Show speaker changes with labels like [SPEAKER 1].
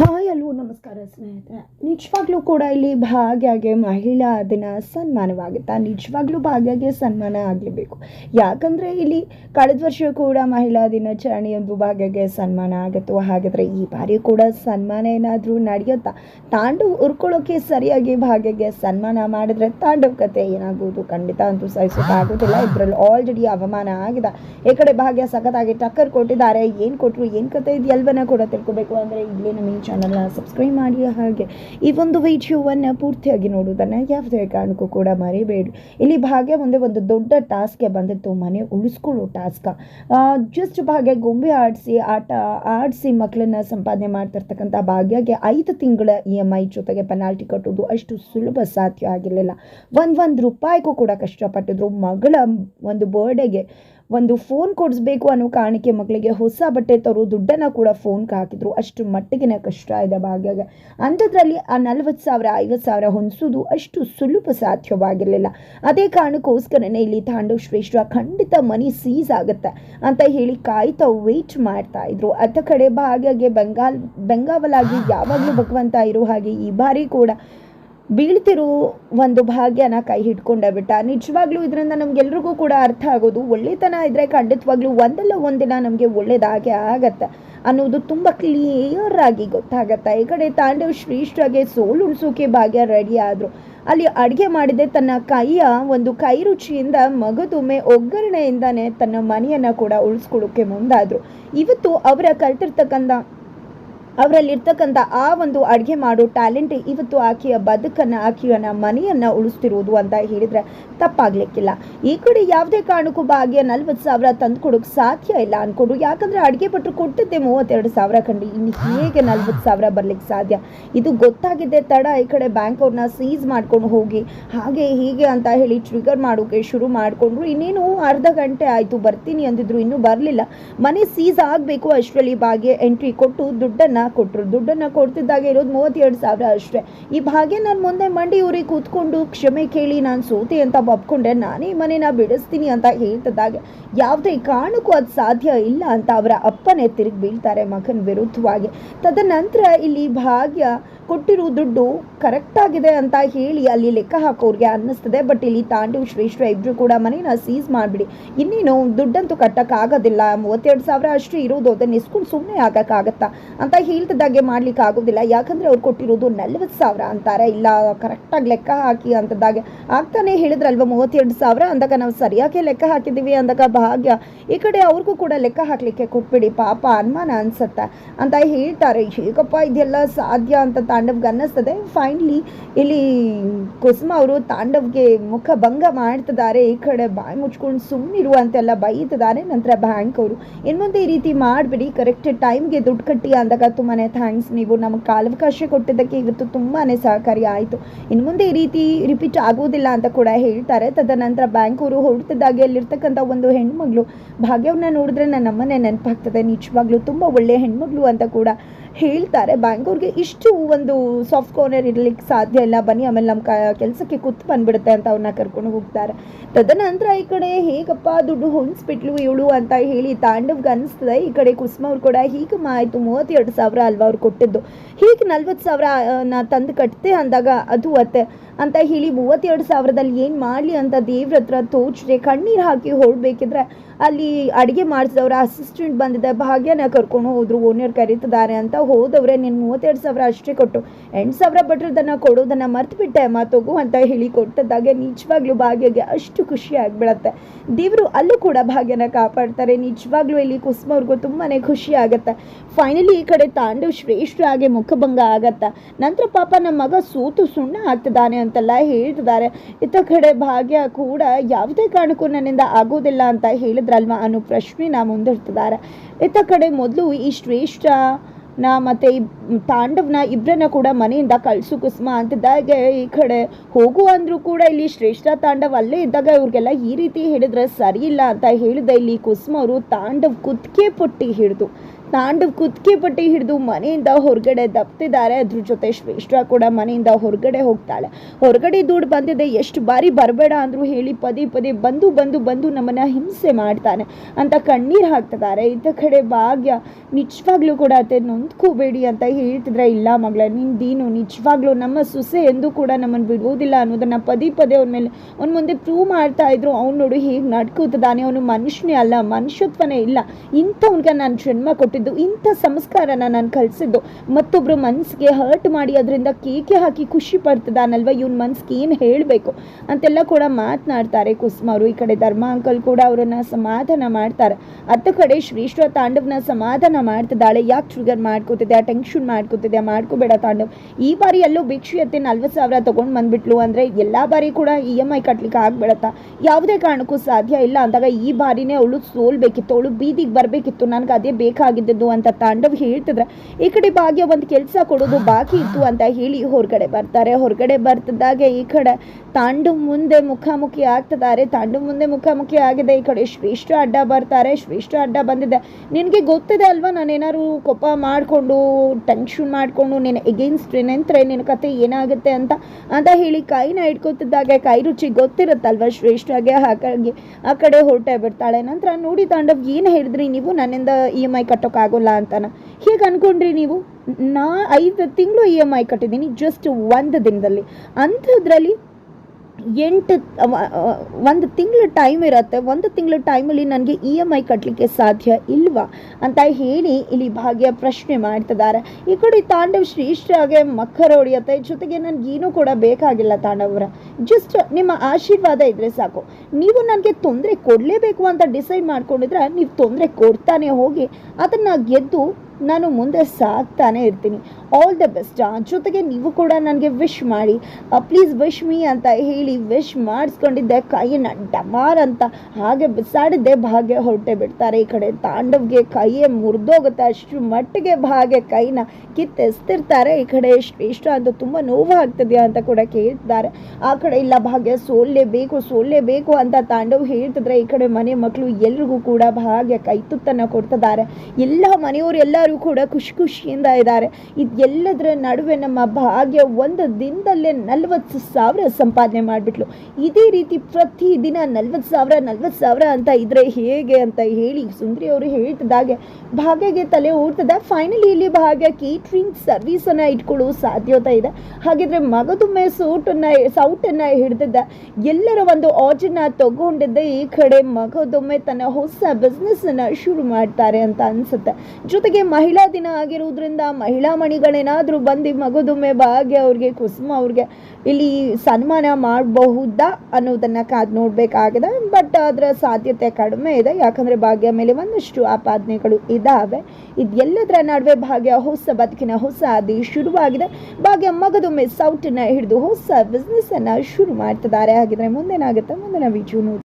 [SPEAKER 1] Hi ಅಲ್ವೋ ನಮಸ್ಕಾರ ಸ್ನೇಹಿತರೆ. ನಿಜವಾಗ್ಲೂ ಕೂಡ ಇಲ್ಲಿ ಭಾಗ್ಯಾಗೆ ಮಹಿಳಾ ದಿನ ಸನ್ಮಾನವಾಗುತ್ತಾ? ನಿಜವಾಗ್ಲೂ ಭಾಗ್ಯಗೆ ಸನ್ಮಾನ ಆಗಲೇಬೇಕು. ಯಾಕಂದರೆ ಇಲ್ಲಿ ಕಳೆದ ವರ್ಷ ಕೂಡ ಮಹಿಳಾ ದಿನಾಚರಣೆಯೊಂದು ಭಾಗ್ಯಗೆ ಸನ್ಮಾನ ಆಗುತ್ತೋ ಹಾಗಾದರೆ ಈ ಬಾರಿ ಕೂಡ ಸನ್ಮಾನ ಏನಾದರೂ ನಡೆಯುತ್ತಾ? ತಾಂಡು ಉರ್ಕೊಳ್ಳೋಕೆ ಸರಿಯಾಗಿ ಭಾಗ್ಯಗೆ ಸನ್ಮಾನ ಮಾಡಿದ್ರೆ ತಾಂಡವ್ ಕತೆ ಏನಾಗುವುದು? ಖಂಡಿತ ಅಂತೂ ಸಹಿಸೋಕ್ಕಾಗೋದಿಲ್ಲ ಇದರಲ್ಲಿ ಆಲ್ರೆಡಿ ಅವಮಾನ ಆಗಿದೆ. ಈ ಕಡೆ ಭಾಗ್ಯ ಸಖತ್ತಾಗಿ ಟಕ್ಕರ್ ಕೊಟ್ಟಿದ್ದಾರೆ. ಏನು ಕೊಟ್ಟರು ಏನು ಕತೆ ಇದೆಯಲ್ವನ್ನ ಕೂಡ ತಿಳ್ಕೊಬೇಕು. ಅಂದರೆ ಇಲ್ಲೇ ನಮ್ಮ ಈ ಚಾನಲ್ನ ಸಬ್ಸ್ಕ್ರೈಬ್ ಮಾಡಿ, ಹಾಗೆ ಈ ಒಂದು ವಿಡಿಯೋವನ್ನು ಪೂರ್ತಿಯಾಗಿ ನೋಡುವುದನ್ನು ಯಾವುದೇ ಕಾರಣಕ್ಕೂ ಕೂಡ ಮರಿಬೇಡಿ. ಇಲ್ಲಿ ಭಾಗ್ಯ ಮುಂದೆ ಒಂದು ದೊಡ್ಡ ಟಾಸ್ಕ್ಗೆ ಬಂದಿತ್ತು, ಮನೆ ಉಳಿಸ್ಕೊಳ್ಳೋ ಟಾಸ್ಕ ಜಸ್ಟ್ ಭಾಗ್ಯ ಗೊಂಬೆ ಆಡಿಸಿ, ಆಟ ಆಡಿಸಿ ಮಕ್ಕಳನ್ನ ಸಂಪಾದನೆ ಮಾಡ್ತಿರ್ತಕ್ಕಂಥ ಭಾಗ್ಯಗೆ ಐದು ತಿಂಗಳ ಇ ಎಂ ಐ ಜೊತೆಗೆ ಪೆನಾಲ್ಟಿ ಕಟ್ಟೋದು ಅಷ್ಟು ಸುಲಭ ಸಾಧ್ಯ ಆಗಿರಲಿಲ್ಲ. ಒಂದು ಒಂದು ರೂಪಾಯಿಗೂ ಕೂಡ ಕಷ್ಟಪಟ್ಟಿದ್ರು. ಮಗಳ ಒಂದು ಬರ್ಡೇಗೆ ಒಂದು ಫೋನ್ ಕೊಡಿಸ್ಬೇಕು ಅನ್ನೋ ಕಾರಣಕ್ಕೆ ಮಕ್ಕಳಿಗೆ ಹೊಸ ಬಟ್ಟೆ ತರೋ ದುಡ್ಡನ್ನು ಕೂಡ ಫೋನ್ಗೆ ಹಾಕಿದ್ರು. ಅಷ್ಟು ಮಟ್ಟಿಗಿನ ಕಷ್ಟ ಇದೆ ಭಾಗ್ಯಾಗ. ಅಂಥದ್ರಲ್ಲಿ ಆ ನಲ್ವತ್ತು ಸಾವಿರ, ಐವತ್ತು ಸಾವಿರ ಹೊಂದಿಸೋದು ಅಷ್ಟು ಸುಲಭ ಸಾಧ್ಯವಾಗಿರಲಿಲ್ಲ. ಅದೇ ಕಾರಣಕ್ಕೋಸ್ಕರನೇ ಇಲ್ಲಿ ತಾಂಡವ್ ಶ್ರೇಷ್ಠ ಖಂಡಿತ ಮನಿ ಸೀಸ್ ಆಗುತ್ತೆ ಅಂತ ಹೇಳಿ ಕಾಯ್ತಾ ವೆಯ್ಟ್ ಮಾಡ್ತಾ ಇದ್ರು. ಅತ್ತ ಕಡೆ ಭಾಗ್ಯಗೆ ಬೆಂಗಾಲ್, ಬೆಂಗಾವಲಾಗಿ ಯಾವಾಗಲೂ ಭಗವಂತ ಇರೋ ಹಾಗೆ ಈ ಬಾರಿ ಕೂಡ ಬೀಳ್ತಿರೋ ಒಂದು ಭಾಗ್ಯನ ಕೈ ಹಿಡ್ಕೊಂಡೇ ಬಿಟ್ಟ. ನಿಜವಾಗ್ಲೂ ಇದರಿಂದ ನಮ್ಗೆಲ್ರಿಗೂ ಕೂಡ ಅರ್ಥ ಆಗೋದು. ಒಳ್ಳೆತನ ಇದ್ರೆ ಖಂಡಿತವಾಗ್ಲೂ ಒಂದಲ್ಲ ಒಂದಿನ ನಮಗೆ ಒಳ್ಳೇದಾಗೆ ಆಗತ್ತೆ ಅನ್ನೋದು ತುಂಬ ಕ್ಲಿಯರ್ ಆಗಿ ಗೊತ್ತಾಗತ್ತೆ. ಈ ಕಡೆ ತಾಂಡವ್ ಶ್ರೇಷ್ಠಗೆ ಸೋಲು ಭಾಗ್ಯ ರೆಡಿ ಆದ್ರು. ಅಲ್ಲಿ ಅಡುಗೆ ಮಾಡಿದೆ ತನ್ನ ಕೈಯ ಒಂದು ಕೈ ರುಚಿಯಿಂದ ಮಗದೊಮ್ಮೆ ಒಗ್ಗರಣೆಯಿಂದನೇ ತನ್ನ ಮನೆಯನ್ನು ಕೂಡ ಉಳಿಸ್ಕೊಳ್ಳೋಕೆ ಮುಂದಾದರು. ಇವತ್ತು ಅವರ ಕಲ್ತಿರ್ತಕ್ಕಂಥ ಅವರಲ್ಲಿರ್ತಕ್ಕಂಥ ಆ ಒಂದು ಅಡುಗೆ ಮಾಡೋ ಟ್ಯಾಲೆಂಟ್ ಇವತ್ತು ಆಕೆಯ ಬದುಕನ್ನು ಆಕೆಯನ್ನ ಮನೆಯನ್ನು ಉಳಿಸ್ತಿರುವುದು ಅಂತ ಹೇಳಿದರೆ ತಪ್ಪಾಗಲಿಕ್ಕಿಲ್ಲ. ಈ ಕಡೆ ಯಾವುದೇ ಕಾರಣಕ್ಕೂ ಭಾಗ್ಯ ನಲ್ವತ್ತು ಸಾವಿರ ತಂದು ಕೊಡೋಕೆ ಸಾಧ್ಯ ಇಲ್ಲ ಅಂದ್ಕೊಂಡು ಯಾಕಂದರೆ ಅಡುಗೆ ಭಟ್ರು ಕೊಟ್ಟಿದ್ದೆ ಮೂವತ್ತೆರಡು ಸಾವಿರ ಕಂಡು ಇನ್ನು ಹೇಗೆ ನಲ್ವತ್ತು ಸಾವಿರ ಬರಲಿಕ್ಕೆ ಸಾಧ್ಯ? ಇದು ಗೊತ್ತಾಗಿದ್ದೆ ತಡ ಈ ಕಡೆ ಬ್ಯಾಂಕ್ ಅವ್ರನ್ನ ಸೀಸ್ ಮಾಡ್ಕೊಂಡು ಹೋಗಿ. ಹಾಗೆ ಹೀಗೆ ಅಂತ ಹೇಳಿ ಟ್ರಿಗರ್ ಮಾಡೋಕೆ ಶುರು ಮಾಡಿಕೊಂಡ್ರು. ಇನ್ನೇನು ಅರ್ಧ ಗಂಟೆ ಆಯಿತು, ಬರ್ತೀನಿ ಅಂದಿದ್ರು, ಇನ್ನೂ ಬರಲಿಲ್ಲ. ಮನೆ ಸೀಸ್ ಆಗಬೇಕು ಅಷ್ಟರಲ್ಲಿ ಭಾಗ್ಯ ಎಂಟ್ರಿ ಕೊಟ್ಟು ದುಡ್ಡನ್ನು ಕೊಟ್ಟರು ದುಡ್ಡನ್ನು ಕೊಡ್ತಿದ್ದಾಗ ಇರೋದು ಮೂವತ್ತೆರಡು ಸಾವಿರ ಅಷ್ಟೇ. ಈ ಭಾಗ್ಯ ನಾನು ಮುಂದೆ ಮಂಡಿ ಊರಿಗೆ ಕೂತ್ಕೊಂಡು ಕ್ಷಮೆ ಕೇಳಿ ನಾನು ಸೋತಿ ಅಂತ ಒಪ್ಕೊಂಡೆ ನಾನೇ ಮನೆನ ಬಿಡಿಸ್ತೀನಿ ಅಂತ ಹೇಳ್ತಿದ್ದಾಗ. ಯಾವುದೇ ಕಾರಣಕ್ಕೂ ಅದು ಸಾಧ್ಯ ಇಲ್ಲ ಅಂತ ಅವರ ಅಪ್ಪನೇ ತಿರುಗಿ ಬೀಳ್ತಾರೆ ಮಗನ ವಿರುದ್ಧವಾಗಿ. ತದನಂತರ ಇಲ್ಲಿ ಭಾಗ್ಯ ಕೊಟ್ಟಿರೋ ದುಡ್ಡು ಕರೆಕ್ಟಾಗಿದೆ ಅಂತ ಹೇಳಿ ಅಲ್ಲಿ ಲೆಕ್ಕ ಹಾಕೋರಿಗೆ ಅನ್ನಿಸ್ತದೆ ಬಟ್ ಇಲ್ಲಿ ತಾಂಡವ್ ಶ್ರೇಷ್ಠ ಇಬ್ರು ಕೂಡ ಮನೇನ ಸೀಸ್ ಮಾಡಿಬಿಡಿ. ಇನ್ನೇನು ದುಡ್ಡಂತೂ ಕಟ್ಟಕ್ಕಾಗೋದಿಲ್ಲ. ಮೂವತ್ತೆರಡು ಸಾವಿರ ಅಷ್ಟು ಇರೋದು ಅದನ್ನ ಇಸ್ಕೊಂಡು ಸುಮ್ಮನೆ ಆಗಕ್ಕಾಗತ್ತಾ ಅಂತ ಹೇಳ್ತಿದ್ದಾಗೆ ಮಾಡ್ಲಿಕ್ಕೆ ಆಗೋದಿಲ್ಲ. ಯಾಕಂದ್ರೆ ಅವ್ರು ಕೊಟ್ಟಿರೋದು ನಲ್ವತ್ತು ಸಾವಿರ ಅಂತಾರೆ. ಇಲ್ಲ ಕರೆಕ್ಟಾಗಿ ಲೆಕ್ಕ ಹಾಕಿ ಅಂತದಾಗೆ ಆಗ್ತಾನೆ ಹೇಳಿದ್ರಲ್ವ ಮೂವತ್ತೆರಡು ಸಾವಿರ? ಅಂದಾಗ ನಾವು ಸರಿಯಾಗಿ ಲೆಕ್ಕ ಹಾಕಿದ್ದೀವಿ ಅಂದಾಗ ಭಾಗ್ಯ. ಈ ಕಡೆ ಅವ್ರಿಗೂ ಕೂಡ ಲೆಕ್ಕ ಹಾಕ್ಲಿಕ್ಕೆ ಕೊಟ್ಬಿಡಿ. ಪಾಪ ಅನುಮಾನ ಅನ್ಸತ್ತೆ ಅಂತ ಹೇಳ್ತಾರೆ. ಹೇಗಪ್ಪ ಇದೆಲ್ಲ ಸಾಧ್ಯ ಅಂತ ತಾಂಡವ್ಗೆ ಅನ್ನಿಸ್ತದೆ. ಫೈನ್ಲಿ ಇಲ್ಲಿ ಕುಸುಮ ಅವರು ತಾಂಡವ್ಗೆ ಮುಖ ಭಂಗ ಮಾಡ್ತಿದ್ದಾರೆ. ಈ ಕಡೆ ಬಾಯಿ ಮುಚ್ಕೊಂಡು ಸುಮ್ಮನಿರು ಅಂತೆಲ್ಲ ಬೈತಿದ್ದಾರೆ. ನಂತರ ಬ್ಯಾಂಕ್ ಅವರು ಇನ್ನು ಮುಂದೆ ಈ ರೀತಿ ಮಾಡಿಬಿಡಿ. ಕರೆಕ್ಟ್ ಟೈಮ್ಗೆ ದುಡ್ಡು ಕಟ್ಟಿ ಅಂದಾಗ ತುಂಬಾ ಥ್ಯಾಂಕ್ಸ್ ನೀವು ನಮಗೆ ಕಾಲಾವಕಾಶ ಕೊಟ್ಟಿದ್ದಕ್ಕೆ ಇವತ್ತು ತುಂಬಾ ಸಹಕಾರಿ ಆಯಿತು. ಇನ್ನು ಮುಂದೆ ಈ ರೀತಿ ರಿಪೀಟ್ ಆಗೋದಿಲ್ಲ ಅಂತ ಕೂಡ ಹೇಳ್ತಾರೆ. ತದನಂತರ ಬ್ಯಾಂಕ್ ಅವರು ಹೊರಡ್ತಿದ್ದಾಗೆ ಅಲ್ಲಿರ್ತಕ್ಕಂಥ ಒಂದು ಹೆಣ್ಮಗಳು ಭಾಗ್ಯವನ್ನ ನೋಡಿದ್ರೆ ನನ್ನ ನೆನಪಾಗ್ತದೆ. ನಿಜವಾಗ್ಲೂ ತುಂಬ ಒಳ್ಳೆಯ ಹೆಣ್ಮಗಳು ಅಂತ ಕೂಡ ಹೇಳ್ತಾರೆ. ಬ್ಯಾಂಗ್ಳೂರ್ಗೆ ಇಷ್ಟು ಒಂದು ಸಾಫ್ಟ್ ಕಾರ್ನರ್ ಇರಲಿಕ್ಕೆ ಸಾಧ್ಯ ಇಲ್ಲ. ಬನ್ನಿ, ಆಮೇಲೆ ನಮ್ಮ ಕ, ಕೆಲಸಕ್ಕೆ ಕೂತು ಬಂದ್ಬಿಡುತ್ತೆ ಅಂತ ಅವ್ರನ್ನ ಕರ್ಕೊಂಡು ಹೋಗ್ತಾರೆ. ತದನಂತರ ಈ ಕಡೆ ಹೇಗಪ್ಪ ದುಡ್ಡು ಹೊಂದಿಸ್ಬಿಟ್ಲು ಇವಳು ಅಂತ ಹೇಳಿ ತಾಂಡವ್ಗೆ ಅನಿಸ್ತದೆ. ಈ ಕಡೆ ಕುಸುಮ ಅವ್ರು ಕೂಡ ಹೀಗೆ ಆಯಿತು ಮೂವತ್ತೆರಡು ಸಾವಿರ ಅಲ್ವಾ ಅವ್ರು ಕೊಟ್ಟಿದ್ದು. ಹೀಗೆ ನಲ್ವತ್ತು ಸಾವಿರ ನಾ ತಂದು ಕಟ್ತೆ ಅಂದಾಗ ಅದು ಅತ್ತೆ. ಅಂತ ಹೇಳಿ ಮೂವತ್ತೆರಡು ಸಾವಿರದಲ್ಲಿ ಏನು ಮಾಡಲಿ ಅಂತ ದೇವ್ರ ಹತ್ರ ತೋಚ್ರೆ ಕಣ್ಣೀರು ಹಾಕಿ ಹೊರಡ್ಬೇಕಿದ್ರೆ ಅಲ್ಲಿ ಅಡುಗೆ ಮಾಡಿಸಿದವ್ರ ಅಸಿಸ್ಟೆಂಟ್ ಬಂದಿದೆ ಭಾಗ್ಯನ ಕರ್ಕೊಂಡು ಹೋದರು ಓನರ್ ಕರೀತಿದ್ದಾರೆ ಅಂತ ಹೋದವ್ರೆ, ನೀನು ಮೂವತ್ತೆರಡು ಸಾವಿರ ಅಷ್ಟೇ ಕೊಟ್ಟು. ಎಂಟು ಸಾವಿರ ಬಟ್ರದನ್ನು ಕೊಡೋದನ್ನು ಮರ್ತುಬಿಟ್ಟೆ ಮಾತೋಗು ಅಂತ ಹೇಳಿ ಕೊಟ್ಟದಾಗೆ ನಿಜವಾಗ್ಲೂ ಭಾಗ್ಯಗೆ ಅಷ್ಟು ಖುಷಿ ಆಗಿಬಿಡತ್ತೆ. ದೇವರು ಅಲ್ಲೂ ಕೂಡ ಭಾಗ್ಯನ ಕಾಪಾಡ್ತಾರೆ, ನಿಜವಾಗ್ಲೂ ಇಲ್ಲಿ ಕುಸುಮವ್ರಿಗೂ ತುಂಬಾ ಖುಷಿ ಆಗುತ್ತೆ. ಫೈನಲಿ ಈ ಕಡೆ ತಾಂಡವ್ ಶ್ರೇಷ್ಠ ಆಗಿ ಮುಖಭಂಗ ಆಗತ್ತೆ. ನಂತರ ಪಾಪ ನಮ್ಮ ಮಗ ಸೂತು ಸುಣ್ಣ ಆಗ್ತಿದ್ದಾನೆ ಅಂತೆಲ್ಲ ಹೇಳ್ತಿದ್ದಾರೆ ಇತ್ತ ಕಡೆ ಭಾಗ್ಯ ಕೂಡ ಯಾವುದೇ ಕಾರಣಕ್ಕೂ ನನ್ನಿಂದ ಆಗೋದಿಲ್ಲ ಅಂತ ಹೇಳಿದ್ರಲ್ವಾ ಅನ್ನೋ ಪ್ರಶ್ನೆನ ಮುಂದಿಡ್ತಿದ್ದಾರೆ. ಇತ್ತ ಕಡೆ ಮೊದಲು ಈ ಶ್ರೇಷ್ಠ ನ ಮತ್ತು ಈ ತಾಂಡವ್ನ ಇಬ್ಬರನ್ನ ಕೂಡ ಮನೆಯಿಂದ ಕಳಿಸು ಕುಸುಮ ಅಂತಿದ್ದಾಗೆ. ಈ ಕಡೆ ಹೋಗು ಅಂದರೂ ಕೂಡ ಇಲ್ಲಿ ಶ್ರೇಷ್ಠ ತಾಂಡವ ಅಲ್ಲೇ ಇದ್ದಾಗ ಇವ್ರಿಗೆಲ್ಲ ಈ ರೀತಿ ಹೇಳಿದ್ರೆ ಸರಿ ಅಂತ ಹೇಳಿದೆ. ಇಲ್ಲಿ ಕುಸುಮ ಅವರು ತಾಂಡವ್ ಕುತ್ತಿಗೆ ಪುಟ್ಟಿ ಹಿಡಿದು. ತಾಂಡವ್ ಕುತ್ತಿಗೆ ಪಟ್ಟಿ ಹಿಡಿದು ಮನೆಯಿಂದ ಹೊರಗಡೆ ದಪ್ತಿದ್ದಾರೆ. ಅದ್ರ ಜೊತೆ ಶ್ರೇಷ್ಠ ಕೂಡ ಮನೆಯಿಂದ ಹೊರಗಡೆ ಹೋಗ್ತಾಳೆ. ಹೊರಗಡೆ ದುಡ್ಡು ಬಂದಿದೆ. ಎಷ್ಟು ಬಾರಿ ಬರಬೇಡ ಅಂದ್ರು ಹೇಳಿ ಪದೇ ಪದೇ ಬಂದು ಬಂದು ಬಂದು ನಮ್ಮನ್ನ ಹಿಂಸೆ ಮಾಡ್ತಾನೆ. ಅಂತ ಕಣ್ಣೀರು ಹಾಕ್ತಿದ್ದಾರೆ. ಇದ್ದ ಕಡೆ ಭಾಗ್ಯ ನಿಜವಾಗ್ಲೂ ಕೂಡ ಅತ್ತೆ ನೊಂದ್ಕೋಬೇಡಿ ಅಂತ ಹೇಳ್ತಿದ್ರೆ, ಇಲ್ಲ ಮಗಳ ನಿಂದೀನು ನಿಜವಾಗ್ಲೂ ನಮ್ಮ ಸೊಸೆ ಎಂದು ಕೂಡ ನಮ್ಮನ್ನು ಬಿಡುವುದಿಲ್ಲ ಅನ್ನೋದನ್ನ ಪದೇ ಪದೇ ಅವನ ಮೇಲೆ, ಅವ್ನ ಮುಂದೆ ಪ್ರೂವ್ ಮಾಡ್ತಾ ಇದ್ರು. ಅವ್ನು ನೋಡು ಹೇಗೆ ನಡ್ಕೋತಿದ್ದಾನೆ. ಅವನು ಮನುಷ್ಯನೇ ಅಲ್ಲ, ಮನುಷ್ಯತ್ವನೇ ಇಲ್ಲ. ಇಂಥವ್ನಿಗೆ ನಾನು ಜನ್ಮ ಕೊಟ್ಟಿದ್ದು ಇಂಥ ಸಂಸ್ಕಾರನ ನಾನು ಕಲಿಸಿದ್ದು ಮತ್ತೊಬ್ಬರು ಮನಸ್ಸಿಗೆ ಹರ್ಟ್ ಮಾಡಿ ಅದರಿಂದ ಕೇಕೆ ಹಾಕಿ ಖುಷಿ ಪಡ್ತದಾನಲ್ವ? ಇವ್ನ ಮನ್ಸಿಗೆ ಏನು ಹೇಳಬೇಕು? ಅಂತೆಲ್ಲ ಕೂಡ ಮಾತನಾಡ್ತಾರೆ ಕುಸುಮ ಅವರು. ಈ ಕಡೆ ಧರ್ಮ ಅಂಕಲ್ ಕೂಡ ಅವರನ್ನು ಸಮಾಧಾನ ಮಾಡ್ತಾರೆ. ಅತ್ತ ಕಡೆ ಶ್ರೀಶ್ವ ತಾಂಡವ್ನ ಸಮಾಧಾನ ಮಾಡ್ತಿದ್ದಾಳೆ. ಯಾಕೆ ಟ್ರಿಗರ್ ಆ ಟೆನ್ಷನ್ ಮಾಡ್ಕೋತಿದೆ ಮಾಡ್ಕೋಬೇಡ ತಾಂಡವ್. ಈ ಬಾರಿ ಎಲ್ಲೋ ಭಿಕ್ಷು ಎತ್ತೆ ನಲ್ವತ್ತು ಸಾವಿರ ತೊಗೊಂಡು ಬಂದ್ಬಿಟ್ಲು ಅಂದರೆ ಎಲ್ಲ ಬಾರಿ ಕೂಡ ಇ ಎಂ ಐ ಕಟ್ಲಿಕ್ಕೆ ಆಗ್ಬಿಡತ್ತಾ? ಯಾವುದೇ ಕಾರಣಕ್ಕೂ ಸಾಧ್ಯ ಇಲ್ಲ ಅಂದಾಗ ಈ ಬಾರಿನೇ ಅವಳು ಸೋಲ್ಬೇಕಿತ್ತು. ಅವಳು ಬೀದಿಗೆ ಬರಬೇಕಿತ್ತು. ನನಗೆ ಅದೇ ಬೇಕಾಗಿದ್ದದ್ದು ಅಂತ ತಾಂಡವ್ ಹೇಳ್ತಿದ್ರೆ, ಈ ಕಡೆ ಭಾಗ್ಯ ಒಂದು ಕೆಲಸ ಕೊಡೋದು ಬಾಕಿ ಇತ್ತು ಅಂತ ಹೇಳಿ ಹೊರಗಡೆ ಬರ್ತಾರೆ. ಹೊರಗಡೆ ಬರ್ತಿದ್ದಾಗೆ ಈ ಕಡೆ ತಾಂಡವ್ ಮುಂದೆ ಮುಖಾಮುಖಿ ಆಗ್ತಿದ್ದಾರೆ. ತಾಂಡವ್ ಮುಂದೆ ಮುಖಾಮುಖಿ ಆಗಿದೆ. ಈ ಕಡೆ ಶ್ರೇಷ್ಠ ಅಡ್ಡ ಬರ್ತಾರೆ. ಶ್ರೇಷ್ಠ ಅಡ್ಡ ಬಂದಿದೆ. ನಿನಗೆ ಗೊತ್ತಿದೆ ಅಲ್ವಾ? ನಾನೇನಾದ್ರು ಕೋಪ ಮಾಡಿಕೊಂಡು ಟೆನ್ಷನ್ ಮಾಡಿಕೊಂಡು ನೀನು ಎಗೇನ್ಸ್ಟ್ ನಿಂತ್ರೆ ನಿನ್ನ ಕತೆ ಏನಾಗುತ್ತೆ ಅಂತ? ಅಂತ ಹೇಳಿ ಕೈನ ಇಟ್ಕೊತಿದ್ದಾಗೆ ಕೈ ರುಚಿ ಗೊತ್ತಿರುತ್ತಲ್ವ ಶ್ರೇಷ್ಠಗೆ? ಹಾಗಾಗಿ ಆ ಕಡೆ ಹೊರಟೆ ಬಿಡ್ತಾಳೆ. ನಂತರ ನೋಡಿ ತಾಂಡವ್, ಏನು ಹೇಳಿದ್ರಿ ನೀವು? ನನ್ನಿಂದ ಇ ಎಂ ಐ ಕಟ್ಟೋಕ್ಕಾಗೋಲ್ಲ ಅಂತಾನ. ಹೇಗೆ ಅನ್ಕೊಂಡ್ರಿ ನೀವು? ನಾ ಐದು ತಿಂಗಳು ಇ ಎಂ ಐ ಕಟ್ಟಿದ್ದೀನಿ ಜಸ್ಟ್ ಒಂದು ದಿನದಲ್ಲಿ. ಅಂಥದ್ರಲ್ಲಿ ಎಂಟು ಒಂದು ತಿಂಗಳು ಟೈಮ್ ಇರುತ್ತೆ. ಒಂದು ತಿಂಗಳ ಟೈಮಲ್ಲಿ ನನಗೆ ಇ ಎಂ ಐ ಕಟ್ಟಲಿಕ್ಕೆ ಸಾಧ್ಯ ಇಲ್ವಾ? ಅಂತ ಹೇಳಿ ಇಲ್ಲಿ ಭಾಗ್ಯ ಪ್ರಶ್ನೆ ಮಾಡ್ತಿದ್ದಾರೆ. ಈ ಕಡೆ ತಾಂಡವ್ ಶ್ರೇಷ್ಠಗೆ ಮಕ್ಕರ ಹೊಡೆಯುತ್ತೆ. ಜೊತೆಗೆ ನನಗೇನು ಕೂಡ ಬೇಕಾಗಿಲ್ಲ ತಾಂಡವರ ಜಸ್ಟ್ ನಿಮ್ಮ ಆಶೀರ್ವಾದ ಇದ್ದರೆ ಸಾಕು. ನೀವು ನನಗೆ ತೊಂದರೆ ಕೊಡಲೇಬೇಕು ಅಂತ ಡಿಸೈಡ್ ಮಾಡ್ಕೊಂಡಿದ್ರೆ ನೀವು ತೊಂದರೆ ಕೊಡ್ತಾನೆ ಹೋಗಿ. ಅದನ್ನು ಗೆದ್ದು ನಾನು ಮುಂದೆ ಸಾಕ್ತಾನೆ ಇರ್ತೀನಿ. ಆಲ್ ದ ಬೆಸ್ಟ್ ಜೊತೆಗೆ ನೀವು ಕೂಡ ನನಗೆ ವಿಶ್ ಮಾಡಿ. ಪ್ಲೀಸ್ ವಿಶ್ ಮೀ ಅಂತ ಹೇಳಿ ವಿಶ್ ಮಾಡಿಸ್ಕೊಂಡಿದ್ದೆ. ಕೈನ ಡಮಾರ್ ಅಂತ ಹಾಗೆ ಬಿಸಾಡಿದ್ದೆ. ಭಾಗ್ಯ ಹೊರಟೆ ಬಿಡ್ತಾರೆ ಈ ಕಡೆ. ತಾಂಡವ್ಗೆ ಕೈಯೇ ಮುರಿದೋಗುತ್ತೆ. ಅಷ್ಟು ಮಟ್ಟಿಗೆ ಭಾಗ್ಯ ಕೈನ ಕಿತ್ತೆಸ್ತಿರ್ತಾರೆ ಈ ಕಡೆ. ಶ್ರೇಷ್ಠ ಅಂತ ತುಂಬ ನೋವಾಗ್ತದೆಯಾ ಅಂತ ಕೂಡ ಕೇಳ್ತಿದ್ದಾರೆ. ಆ ಕಡೆ ಇಲ್ಲ ಭಾಗ್ಯ ಸೋಲ್ಲೇಬೇಕು ಸೋಲ್ಲೇಬೇಕು ಅಂತ ತಾಂಡವ್ ಹೇಳ್ತಿದ್ರೆ ಈ ಕಡೆ ಮನೆ ಮಕ್ಕಳು ಎಲ್ರಿಗೂ ಕೂಡ ಭಾಗ್ಯ ಕೈ ತುತ್ತನ್ನು ಕೊಡ್ತಿದ್ದಾರೆ. ಎಲ್ಲ ಮನೆಯವರು ಎಲ್ಲರೂ ಕೂಡ ಖುಷಿ ಖುಷಿಯಿಂದ ಇದ್ದಾರೆ ಇದೆಲ್ಲದರ ನಡುವೆ ನಮ್ಮ ಭಾಗ್ಯ ಒಂದು ದಿನದಲ್ಲೇ ನಲ್ವತ್ತು ಸಾವಿರ ಸಂಪಾದನೆ ಮಾಡಿಬಿಟ್ಲು. ಇದೇ ರೀತಿ ಪ್ರತಿದಿನ ನಲ್ವತ್ತು ಸಾವಿರ ನಲ್ವತ್ತು ಸಾವಿರ ಅಂತ ಇದ್ರೆ ಹೇಗೆ ಅಂತ ಹೇಳಿ ಸುಂದ್ರಿ ಅವರು ಹೇಳ್ತಿದ್ದಾಗೆ ಭಾಗ್ಯಗೆ ತಲೆ ಓಡ್ತದೆ ಫೈನಲಿ ಇಲ್ಲಿ ಭಾಗ್ಯ ಕೇಟ್ರಿಂಗ್ ಸರ್ವಿಸನ್ನು ಇಟ್ಕೊಳ್ಳೋ ಸಾಧ್ಯತೆ ಇದೆ. ಹಾಗಿದ್ರೆ ಮಗದೊಮ್ಮೆ ಸೂಟನ್ನು, ಸೌಟನ್ನು ಹಿಡ್ದಿದ್ದ ಎಲ್ಲರ ಒಂದು ಆರ್ಡರ್ನ ತಗೊಂಡಿದ್ದ. ಈ ಕಡೆ ಮಗದೊಮ್ಮೆ ತನ್ನ ಹೊಸ ಬಿಸ್ನೆಸ್ಸನ್ನು ಶುರು ಮಾಡ್ತಾರೆ ಅಂತ ಅನ್ಸುತ್ತೆ. ಜೊತೆಗೆ ಮಹಿಳಾ ದಿನ ಆಗಿರುವುದರಿಂದ ಮಹಿಳಾ ಮಣಿಗಳೇನಾದರೂ ಬಂದು ಮಗುದುಮ್ಮೆ ಭಾಗ್ಯ ಅವ್ರಿಗೆ, ಕುಸುಮ ಅವ್ರಿಗೆ ಇಲ್ಲಿ ಸನ್ಮಾನ ಮಾಡಬಹುದಾ ಅನ್ನೋದನ್ನು ಕಾದು ನೋಡಬೇಕಾಗಿದೆ. ಬಟ್ ಅದರ ಸಾಧ್ಯತೆ ಕಡಿಮೆ ಇದೆ. ಯಾಕಂದರೆ ಭಾಗ್ಯ ಮೇಲೆ ಒಂದಷ್ಟು ಆಪಾದನೆಗಳು ಇದ್ದಾವೆ ಇದೆಲ್ಲದರ ನಡುವೆ ಭಾಗ್ಯ ಹೊಸ ಬದುಕಿನ ಹೊಸ ಆದಿ ಶುರುವಾಗಿದೆ. ಭಾಗ್ಯ ಮಗದೊಮ್ಮೆ ಸೌಟನ್ನು ಹಿಡಿದು ಹೊಸ ಬಿಸ್ನೆಸ್ಸನ್ನು ಶುರು ಮಾಡ್ತಿದ್ದಾರೆ. ಹಾಗಿದ್ರೆ ಮುಂದೇನಾಗುತ್ತೆ? ಮುಂದಿನ ವಿಜಯ